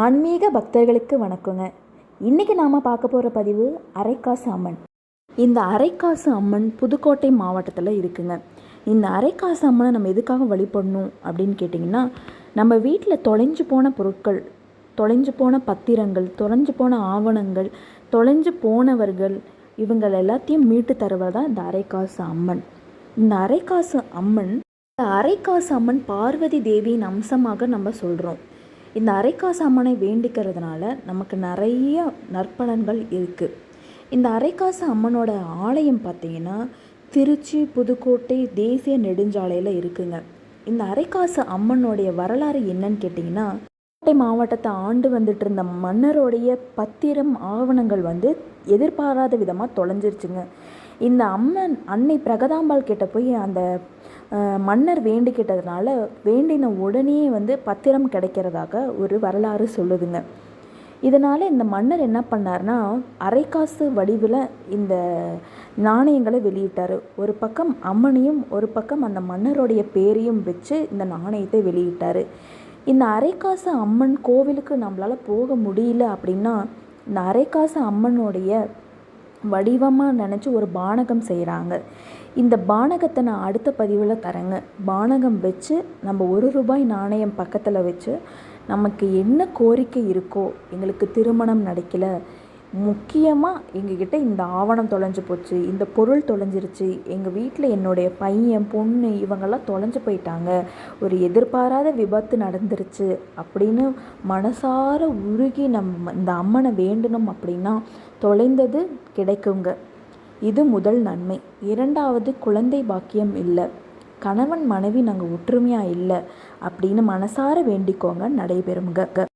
ஆன்மீக பக்தர்களுக்கு வணக்கங்க. இன்றைக்கி நாம் பார்க்க போகிற பதிவு அரைக்காசு அம்மன். இந்த அரைக்காசு அம்மன் புதுக்கோட்டை மாவட்டத்தில் இருக்குங்க. இந்த அரைக்காசு அம்மனை நம்ம எதுக்காக வழிபடணும் அப்படின்னு கேட்டிங்கன்னா நம்ம வீட்டில் தொலைஞ்சு போன பொருட்கள் தொலைஞ்சு போன பத்திரங்கள் தொலைஞ்சு போன ஆவணங்கள் தொலைஞ்சு போனவர்கள் இவங்கள் எல்லாத்தையும் மீட்டு தருவது தான் இந்த அரைக்காசு அம்மன். இந்த அரைக்காசு அம்மன் இந்த அரைக்காசு அம்மன் பார்வதி தேவியின் அம்சமாக நம்ம சொல்கிறோம் இந்த அரைக்காசு அம்மனை வேண்டிக்கிறதுனால நமக்கு நிறைய நற்பலன்கள் இருக்குது இந்த அரைக்காசு அம்மனோட ஆலயம் பார்த்தீங்கன்னா திருச்சி புதுக்கோட்டை தேசிய நெடுஞ்சாலையில் இருக்குங்க. இந்த அரைக்காசு அம்மனுடைய வரலாறு என்னன்னு கேட்டிங்கன்னா கோட்டை மாவட்டத்தை ஆண்டு வந்துட்டு இருந்த மன்னருடைய பத்திரம் ஆவணங்கள் வந்து எதிர்பாராத விதமாக தொலைஞ்சிருச்சுங்க. இந்த அம்மன் அன்னை பிரகதாம்பாள் கிட்ட போய் அந்த மன்னர் வேண்டிக்கிட்டதுனால வேண்டின உடனே வந்து பத்திரம் கிடைக்கிறதாக ஒரு வரலாறு சொல்லுதுங்க. இதனால் இந்த மன்னர் என்ன பண்ணார்னா அரைக்காசு வடிவில் இந்த நாணயங்களை வெளியிட்டார். ஒரு பக்கம் அம்மனையும் ஒரு பக்கம் அந்த மன்னருடைய பேரையும் வச்சு இந்த நாணயத்தை வெளியிட்டார். இந்த அரைக்காசு அம்மன் கோவிலுக்கு நம்மளால் போக முடியல அப்படின்னா இந்த அரைக்காசு அம்மனுடைய வடிவமாக நினச்சி ஒரு பானகம் செய்கிறாங்க இந்த பானகத்தை நான் அடுத்த பதிவில் தரேங்க. பானகம் வச்சு நம்ம ஒரு ரூபாய் நாணயம் பக்கத்தில் வச்சு நமக்கு என்ன கோரிக்கை இருக்கோ எங்களுக்கு திருமணம் நடக்கல முக்கியமாக எங்ககிட்ட இந்த ஆவணம் தொலைஞ்சு போச்சு இந்த பொருள் தொலைஞ்சிருச்சு எங்கள் வீட்டில் என்னுடைய பையன் பொண்ணு இவங்கெல்லாம் தொலைஞ்சு போயிட்டாங்க ஒரு எதிர்பாராத விபத்து நடந்துருச்சு அப்படின்னு மனசார உருகி நம்ம இந்த அம்மனை வேண்டணும் அப்படின்னா தொலைந்தது கிடைக்குங்க. இது முதல் நன்மை. இரண்டாவது குழந்தை பாக்கியம் இல்லை. கணவன் மனைவி நாங்கள் ஒற்றுமையாக இல்லை அப்படின்னு மனசார வேண்டிக்கோங்க நடைபெறுங்க